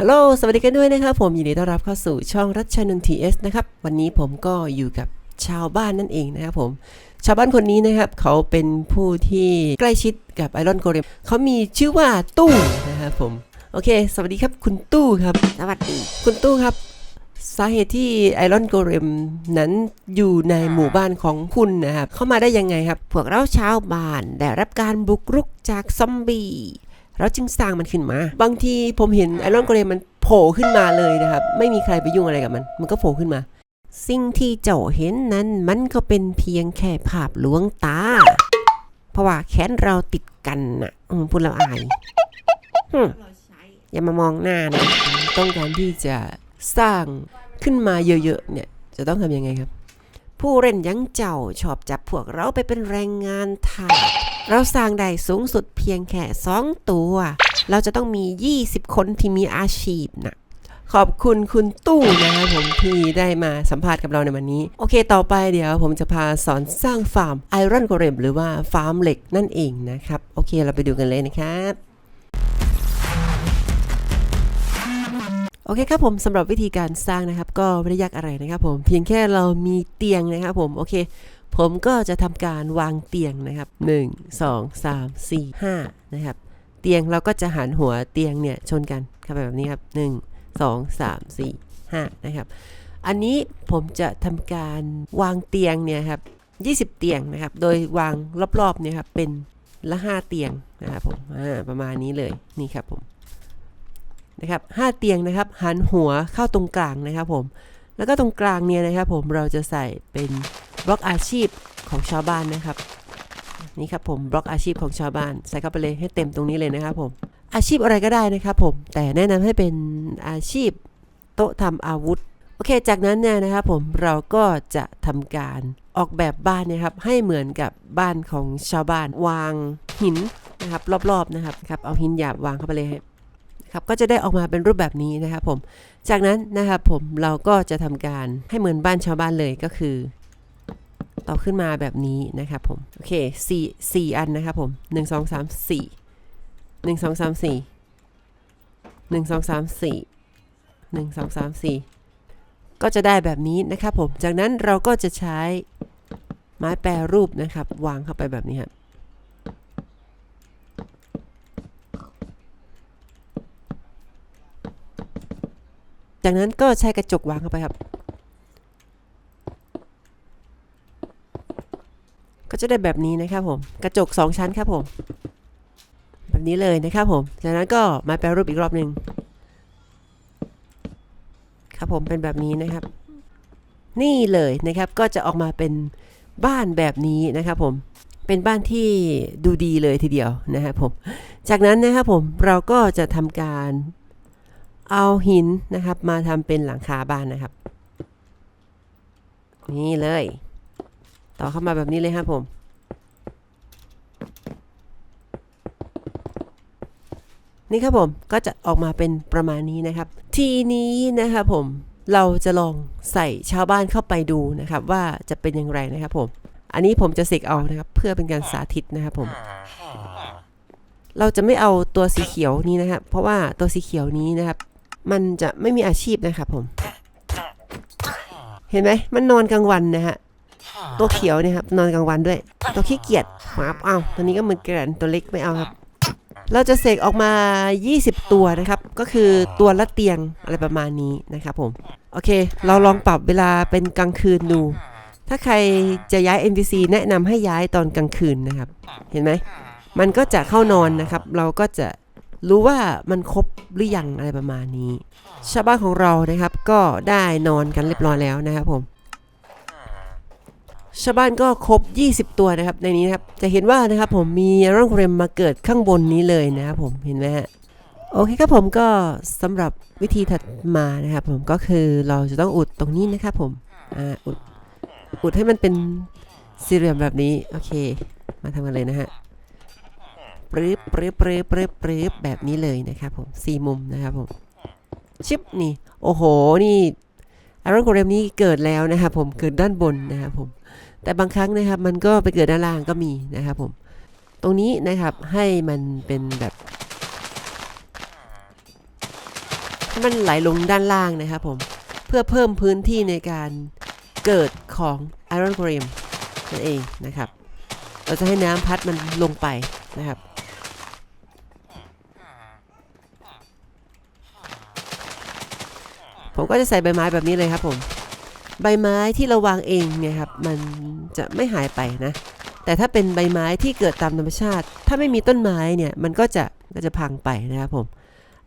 ฮัลโหล สวัสดีกันด้วยนะครับ ผมยินดีต้อนรับเข้าสู่ช่องรัชนนทีเอสนะครับ วันนี้ผมก็อยู่กับชาวบ้านนั่นเองนะครับผม ชาวบ้านคนนี้นะครับ เขาเป็นผู้ที่ใกล้ชิดกับไอรอนโกเลมเขามีชื่อว่าตู้นะครับผม โอเค สวัสดีครับคุณตู้ครับ สวัสดี คุณตู้ครับ สาเหตุที่ไอรอนโกเลมนั้นอยู่ในหมู่บ้านของคุณนะครับ เข้ามาได้ยังไงครับ พวกเราชาวบ้านได้รับการบุกรุกจากซอมบี้ เราจึงสร้างมันขึ้นมา บางทีผมเห็นไอรอนโกเลมมันโผล่ขึ้นมาเลยนะครับ ไม่มีใครไปยุ่งอะไรกับมัน มันก็โผล่ขึ้นมา สิ่งที่เจ้าเห็นนั้นมันก็เป็นเพียงแค่ภาพลวงตา เพราะว่าแขนเราติดกันน่ะพูดแล้วอายอย่ามามองหน้านะ ต้องการที่จะสร้างขึ้นมาเยอะๆเนี่ย จะต้องทำยังไงครับ ผู้เล่นยังเจ้าชอบจับพวกเราไปเป็นแรงงานทาสเราสร้างได้สูงสุดเพียงแค่2ตัว เราจะต้องมี 20 คนที่มีอาชีพนะขอบคุณคุณตู้นะครับผมที่ได้มาสัมภาษณ์กับเราในวันนี้ โอเคต่อไปเดี๋ยวผมจะพาสอนสร้างฟาร์มไอรอนโกเรมหรือว่าฟาร์มเหล็กนั่นเองนะครับ โอเคเราไปดูกันเลยนะครับ โอเคครับผมสำหรับวิธีการสร้างนะครับ ก็ไม่ได้ยากอะไรนะครับผมเพียงแค่เรามีเตียงนะครับผมโอเค ผมก็จะทำการวางเตียงนะครับ 1 2 3 4 5 นะครับ เตียงเราก็จะหันหัวเตียงเนี่ยชนกันครับแบบนี้ครับ 1 2 3 4 5 นะครับ อันนี้ผมจะทำการวางเตียงเนี่ยครับ20 เตียงนะครับ โดยวางรอบๆเนี่ยครับเป็นละ 5 เตียงนะครับผมประมาณนี้เลยนี่ครับผม นะครับ5เตียงนะครับหันหัวเข้าตรงกลางนะครับผมแล้วก็ตรงกลางเนี่ยนะครับผมเราจะใส่เป็นบล็อกอาชีพของชาวบ้านนะครับนี่ครับผมบล็อกอาชีพของชาวบ้าน ใส่เข้าไปเลยให้เต็มตรงนี้เลยนะครับผมอาชีพอะไรก็ได้นะครับผมแต่แนะนำให้เป็นอาชีพโต๊ะทำอาวุธโอเค จากนั้นเนี่ยนะครับผมเราก็จะทำการออกแบบบ้านนะครับให้เหมือนกับบ้านของชาวบ้านวางหินนะครับรอบๆนะครับครับเอาหินหยาบวางเข้าไปเลย ครับก็จะได้ออกมาเป็นรูปแบบนี้นะครับผม จากนั้นนะครับผมเราก็จะทำการให้เหมือนบ้านชาวบ้านเลยก็คือต่อขึ้นมาแบบนี้นะครับผมโอเคสี่สี่อันนะครับผมหนึ่งสองสามสี่หนึ่งสองสามสี่หนึ่งสองสามสี่หนึ่งสองสามสี่ก็จะได้แบบนี้นะครับผม จากนั้นเราก็จะใช้ไม้แปรรูปนะครับ วางเข้าไปแบบนี้ครับ จากนั้นก็ใช้กระจกวางเข้าไปครับ ก็จะได้แบบนี้นะครับผม กระจก 2 ชั้นครับผม แบบนี้เลยนะครับผม จากนั้นก็มาแปรรูปอีกรอบหนึ่งครับผมเป็นแบบนี้นะครับ นี่เลยนะครับก็จะออกมาเป็นบ้านแบบนี้นะครับผมเป็นบ้านที่ดูดีเลยทีเดียวนะครับผม จากนั้นนะครับผมเราก็จะทำการ เอาหินนะครับมาทำเป็นหลังคาบ้านนะครับ นี่เลย ต่อเข้ามาแบบนี้เลยครับผม นี่ครับผมก็จะออกมาเป็นประมาณนี้นะครับ ทีนี้นะครับผมเราจะลองใส่ชาวบ้านเข้าไปดูนะครับ ว่าจะเป็นอย่างไรนะครับผม อันนี้ผมจะเสกเอานะครับ เพื่อเป็นการสาธิตนะครับผม เราจะไม่เอาตัวสีเขียวนี้นะครับ เพราะว่าตัวสีเขียวนี้นะครับ มันจะไม่มีอาชีพนะครับผม เห็นไหมมันนอนกลางวันนะฮะตัวเขียวเนี่ยครับนอนกลางวันด้วย ตัวขี้เกียจครับอ้าวตัวนี้ก็เหมือนกันตัวเล็กไม่เอาครับ เราจะเสกออกมา 20 ตัวนะครับ ก็คือตัวละเตียงอะไรประมาณนี้นะครับผม โอเค เราลองปรับเวลาเป็นกลางคืนดู ถ้าใครจะย้าย NPC แนะนำให้ย้ายตอนกลางคืนนะครับ เห็นไหม มันก็จะเข้านอนนะครับ เราก็จะ รู้ว่ามันครบหรือยังอะไรประมาณนี้ ชาวบ้านของเรานะครับก็ได้นอนกันเรียบร้อยแล้วนะครับผมชาวบ้านก็ครบ 20 ตัวนะครับในนี้นะครับจะเห็นว่านะครับผมมีร่องเรมมาเกิดข้างบนนี้เลยนะครับผมเห็นไหมฮะโอเคครับผมก็สำหรับวิธีถัดมานะครับผมก็คือเราจะต้องอุดตรงนี้นะครับผมอ่าอุดอุดให้มันเป็นสี่เหลี่ยมแบบนี้โอเค มาทำกันเลยนะฮะ ปรึบปรึบปรึบปรึบปรึบแบบนี้เลยนะครับผมสี่มุมนะครับผมชิปนี่ โอ้โห นี่อารอนโกเรมนี่เกิดแล้วนะครับผมเกิดด้านบนนะครับผม แต่บางครั้งนะครับมันก็ไปเกิดด้านล่างก็มีนะครับผม ตรงนี้นะครับให้มันเป็นแบบมันไหลลงด้านล่างนะครับผม เพื่อเพิ่มพื้นที่ในการเกิดของ Iron Golem นั่นเองนะครับ เราจะให้น้ำพัดมันลงไปนะครับ ผมก็จะใส่ใบไม้แบบนี้เลยครับผม ใบไม้ที่เราวางเองเนี่ยครับ มันจะไม่หายไปนะ แต่ถ้าเป็นใบไม้ที่เกิดตามธรรมชาติ ถ้าไม่มีต้นไม้เนี่ย มันก็จะก็จะพังไปนะครับผม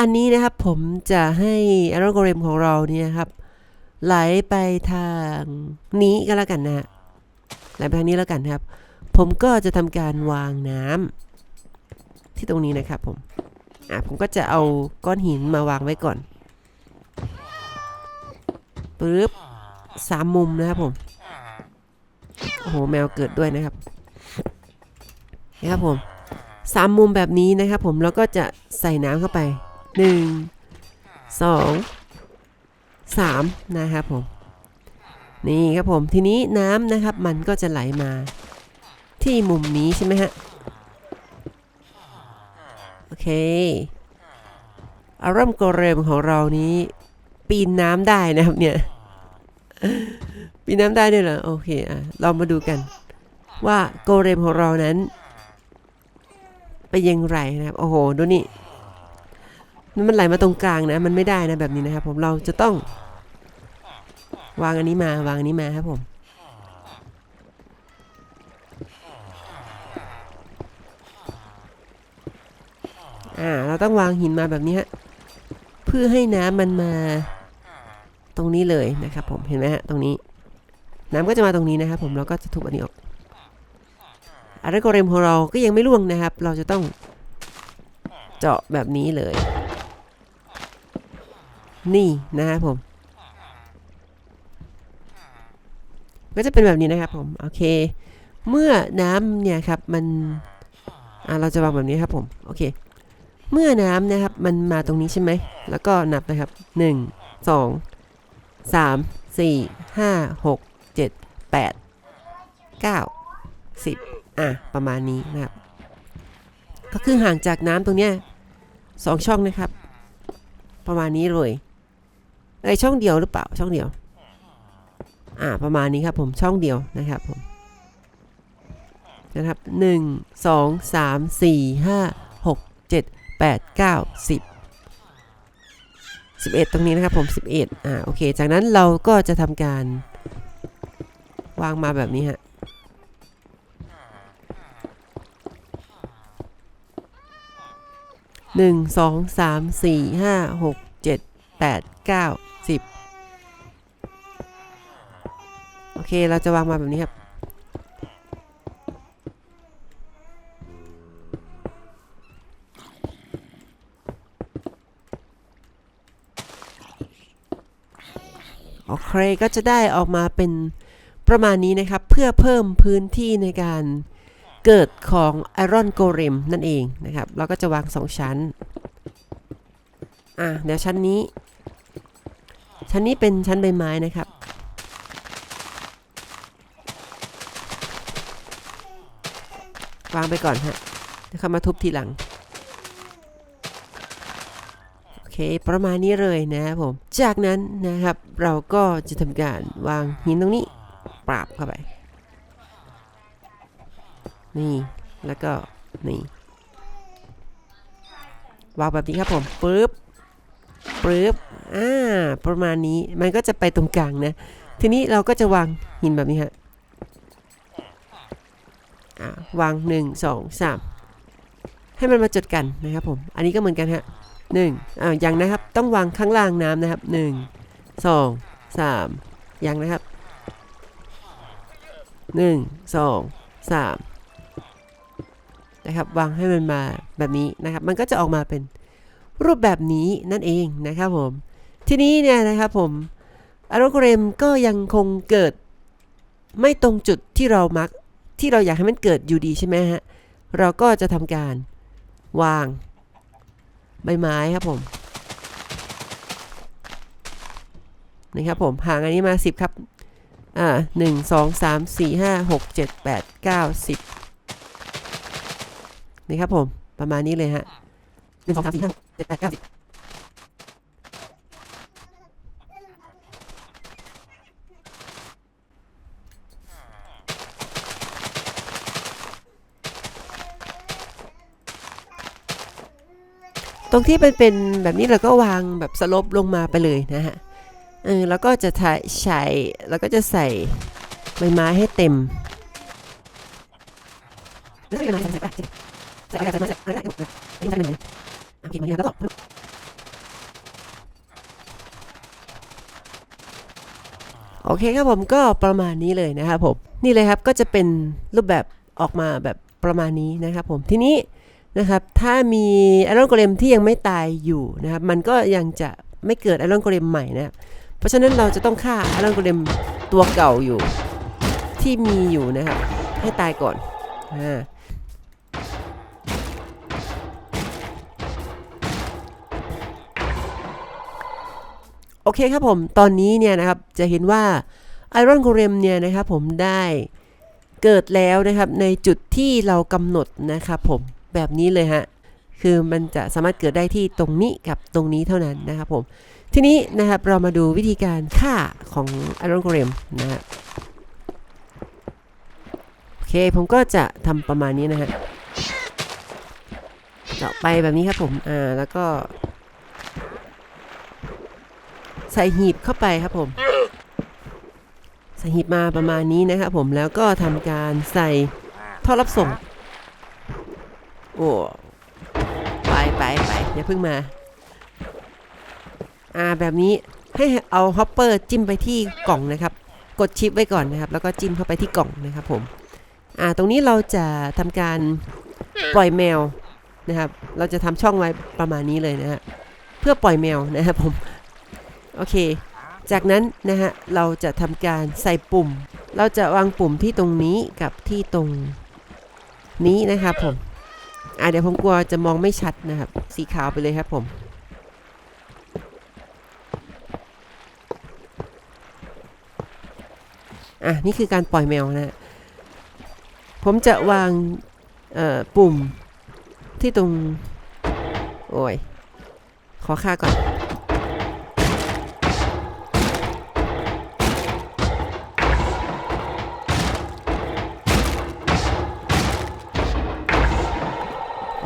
อันนี้นะครับผมจะให้อ r o โกเรมของเราเนี่ยครับ ไหลไปทางนี้ก็แล้วกันนะไหลไปทางนี้แล้วกันครับ ผมก็จะทำการวางน้ำที่ตรงนี้นะครับผม อะผมก็จะเอาก้อนหินมาวางไว้ก่อน ปึ๊บสามมุมนะครับผม โอ้โห แมวเกิดด้วยนะครับนะครับผมสามมุมแบบนี้นะครับผม แล้วก็จะใส่น้ำเข้าไปหนึ่งสองสามนะครับผม นี่ครับผม ทีนี้น้ำนะครับ มันก็จะไหลมาที่มุมนี้ใช่ไหมฮะ โอเค อารมณ์โกเรมของเรานี้ ปีนน้ำได้นะครับเนี่ย ปีนน้ำได้ด้วยเหรอ โอเค อะ เรามาดูกัน ว่าโกเรมของเรานั้นเป็นอยังไงนะครับ โอ้โห ดูนี่ มันไหลมาตรงกลางนะ มันไม่ได้นะแบบนี้นะครับผม เราจะต้อง วางอันนี้มา วางอันนี้มาครับผม อ่า เราต้องวางหินมาแบบนี้ฮะ เพื่อให้น้ำมันมา ตรงนี้เลยนะครับผมเห็นไหมฮะตรงนี้ น้ำก็จะมาตรงนี้นะครับผมเราก็จะทุบอันนี้ออกอัลกอริมของเราก็ยังไม่ล่วงนะครับ เราจะต้องเจาะแบบนี้เลย นี่นะครับผม ก็จะเป็นแบบนี้นะครับผมโอเค เมื่อน้ำเนี่ยครับมันอ่าเราจะวางแบบนี้ครับผมโอเคเมื่อน้ำนะครับมันมาตรงนี้ใช่ไหมแล้วก็นับนะครับ 1 2 3 4 5 6 7 8 9 10อะ ประมาณนี้นะครับ ก็คือห่างจากน้ำตรงเนี้ยสองช่องนะครับ ประมาณนี้เลยไอยช่องเดียวหรือเปล่าช่องเดียว อ่าประมาณนี้ครับผมช่องเดียวนะครับผมนะครับหนึ่งสองสามสี่ห้าหกเจ็ดแปดเก้าสิบ สิบเอ็ดตรงนี้นะครับผมสิบเอ็ดอ่า โอเค จากนั้นเราก็จะทำการวางมาแบบนี้ฮะ หนึ่ง สอง สาม สี่ ห้า หก เจ็ด แปด เก้า สิบ โอเค เราจะวางมาแบบนี้ครับ โอเคก็จะได้ออกมาเป็นประมาณนี้นะครับ เพื่อเพิ่มพื้นที่ในการเกิดของ Iron Golem นั่นเองนะครับ เราก็จะวาง 2 ชั้น อะ เดี๋ยวชั้นนี้ ชั้นนี้เป็นชั้นใบไม้นะครับ วางไปก่อนฮะเดี๋ยวเข้ามาทุบทีหลัง โอ เค ประมาณนี้เลยนะครับผม จากนั้นนะครับเราก็จะทำการวางหินตรงนี้ ปราบเข้าไป นี่แล้วก็นี่วางแบบนี้ครับผมปึ๊บปึ๊บอ่าประมาณนี้มันก็จะไปตรงกลางนะ ทีนี้เราก็จะวางหินแบบนี้ฮะอ่าวางหนึ่งสองสาม ให้มันมาจดกันนะครับผมอันนี้ก็เหมือนกันฮะหนึ่งอ่ายังนะครับต้องวางข้างล่างน้ำนะครับหนึ่งสองสามยังนะครับหนึ่งสองสามนะครับวางให้มันมาแบบนี้นะครับ มันก็จะออกมาเป็นรูปแบบนี้นั่นเองนะครับผม ทีนี้เนี่ยนะครับผมอารกเรมก็ยังคงเกิดไม่ตรงจุดที่เรามักที่เราอยากให้มันเกิดอยู่ดีใช่ไหมฮะ เราก็จะทำการ วาง ใบไม้ครับผมนี่ครับผมห่างอันนี้มา 10 ครับ อ่าหนึ่งสองสามสี่ห้าหกเจ็ดแปดเก้าสิบนี่ครับผม ประมาณนี้เลยฮะหนึ่งสองสามสี่ห้าเจ็ดแปดเก้าสิบ ตรงที่มันเป็นแบบนี้เราก็วางแบบสลบลงมาไปเลยนะฮะเออแล้วก็จะใช้แล้วก็จะใส่ใบไม้ให้เต็มแล้วก็ใส่ใส่ไปใส่อะไรใส่มาใส่อะไรก็ได้ทำเลยเอาเก็บมาแล้วกโอเคครับผมก็ประมาณนี้เลยนะครับผม นี่เลยครับก็จะเป็นรูปแบบออกมาแบบประมาณนี้นะครับผมทีนี้ นะครับ ถ้ามีไอรอนโกเลมที่ยังไม่ตายอยู่นะครับ มันก็ยังจะไม่เกิดไอรอนโกเลมใหม่นะ เพราะฉะนั้นเราจะต้องฆ่าไอรอนโกเลมตัวเก่าอยู่ ที่มีอยู่นะครับ ให้ตายก่อนอ่าโอเคครับผม ตอนนี้เนี่ยนะครับ จะเห็นว่าไอรอนโกเรมเนี่ยนะครับผมได้เกิดแล้วนะครับในจุดที่เรากำหนดนะครับผม แบบนี้เลยฮะ คือมันจะสามารถเกิดได้ที่ตรงนี้กับตรงนี้เท่านั้นนะครับผม ทีนี้นะครับเรามาดูวิธีการฆ่าของไอรอนโกเรมนะฮะโอเคผมก็จะทำประมาณนี้นะฮะเจาะไปแบบนี้ครับผม อ่า แล้วก็ ใส่หีบเข้าไปครับผมใส่หีบมาประมาณนี้นะครับผมแล้วก็ทำการใส่ท่อรับส่ง อ้ไปไปไปอย่าเพิ่งมา อ่าแบบนี้ให้เอาฮอปเปอร์จิ้มไปที่กล่องนะครับ กดชิปไว้ก่อนนะครับ แล้วก็จิ้มเข้าไปที่กล่องนะครับผม อ่าตรงนี้เราจะทำการปล่อยแมวนะครับ เราจะทำช่องไว้ประมาณนี้เลยนะฮะเพื่อปล่อยแมวนะครับผม โอเค จากนั้นนะฮะเราจะทำการใส่ปุ่ม เราจะวางปุ่มที่ตรงนี้กับที่ตรงนี้นะครับผม อะเดี๋ยวผมกลัวจะมองไม่ชัดนะครับ สีขาวไปเลยครับผม อะ นี่คือการปล่อยแมวนะ ผมจะวางปุ่มที่ตรง โอ้ย ขอค่าก่อน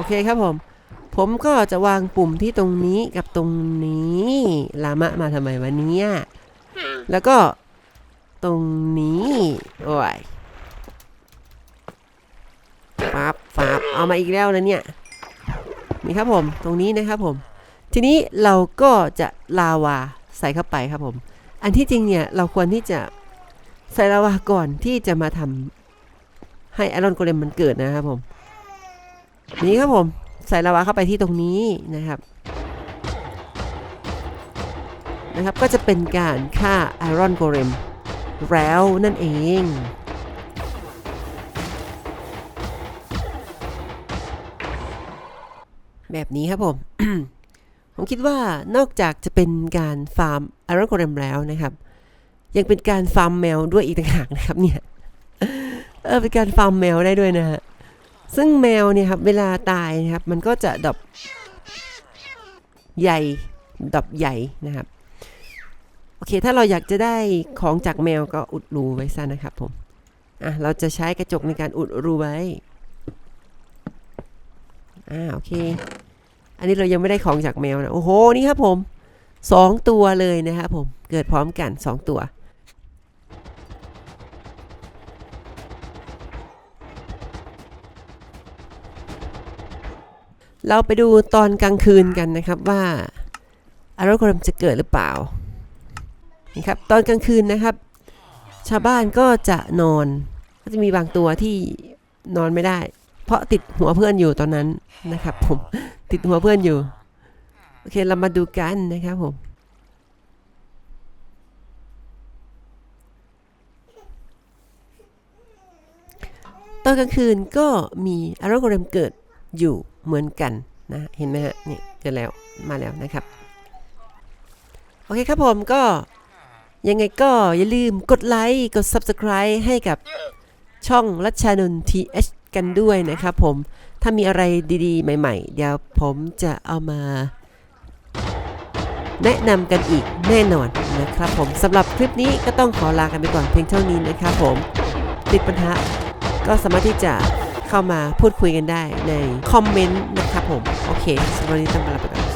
เคครับผม ผมก็จะวางปุ่มที่ตรงนี้กับตรงนี้ลามะมาทำไมวะเนี่ยแล้วก็ตรงนี้ โอ้ยฟับฟับเอามาอีกแล้วนะเนี่ย นี่ครับผม ตรงนี้นะครับผม ทีนี้เราก็จะลาวาใส่เข้าไปครับผม อันที่จริงเนี่ยเราควรที่จะใส่ลาวาก่อนที่จะมาทำให้ไอรอนโกเลมมันเกิดนะครับผม นี่ครับผมใส่ลาวาเข้าไปที่ตรงนี้นะครับนะครับก็จะเป็นการฆ่าไอรอนโกเลมแล้วนั่นเองแบบนี้ครับผม ผมคิดว่านอกจากจะเป็นการฟาร์มไอรอนโกเลมแล้วนะครับ ยังเป็นการฟาร์มแมวด้วยอีกต่างหากนะครับเนี่ย เออเป็นการฟาร์มแมวได้ด้วยนะฮะ ซึ่งแมวเนี่ยครับเวลาตายนะครับมันก็จะดรอปใหญ่ดรอปใหญ่นะครับโอเคถ้าเราอยากจะได้ของจากแมวก็อุดรูไว้ซะนะครับผมอะเราจะใช้กระจกในการอุดรูไว้อ่าโอเค อันนี้เรายังไม่ได้ของจากแมวนะโอ้โหนี่ครับผมสองตัวเลยนะครับผมเกิดพร้อมกันสองตัว เราไปดูตอนกลางคืนกันนะครับว่าอารมณ์จะเกิดหรือเปล่านี่ครับตอนกลางคืนนะครับ ชาวบ้านก็จะนอนก็จะมีบางตัวที่นอนไม่ได้ เพราะติดหัวเพื่อนอยู่ตอนนั้นนะครับผมติดหัวเพื่อนอยู่โอเคเรามาดูกันนะครับผมตอนกลางคืนก็มีอารมณ์เกิดอยู่ เหมือนกันนะเห็นไหมฮะนี่เกิดแล้วมาแล้วนะครับ โอเคครับผมก็ยังไงก็อย่าลืมกดไลค์กด Subscribe ให้กับช่องรัชานนท์ TH กันด้วยนะครับผมถ้ามีอะไรดีๆ ใหม่ ๆ เดี๋ยวผมจะเอามา แนะนำกันอีกแน่นอนนะครับผมสำหรับคลิปนี้ก็ต้องขอลากันไปก่อนเพียงเท่านี้นะครับผมติดปัญหาก็สามารถที่จะ เข้ามาพูดคุยกันได้ในคอมเมนต์นะครับผม โอเคสำหรับวันนี้ต้องไปแล้วไปก่อน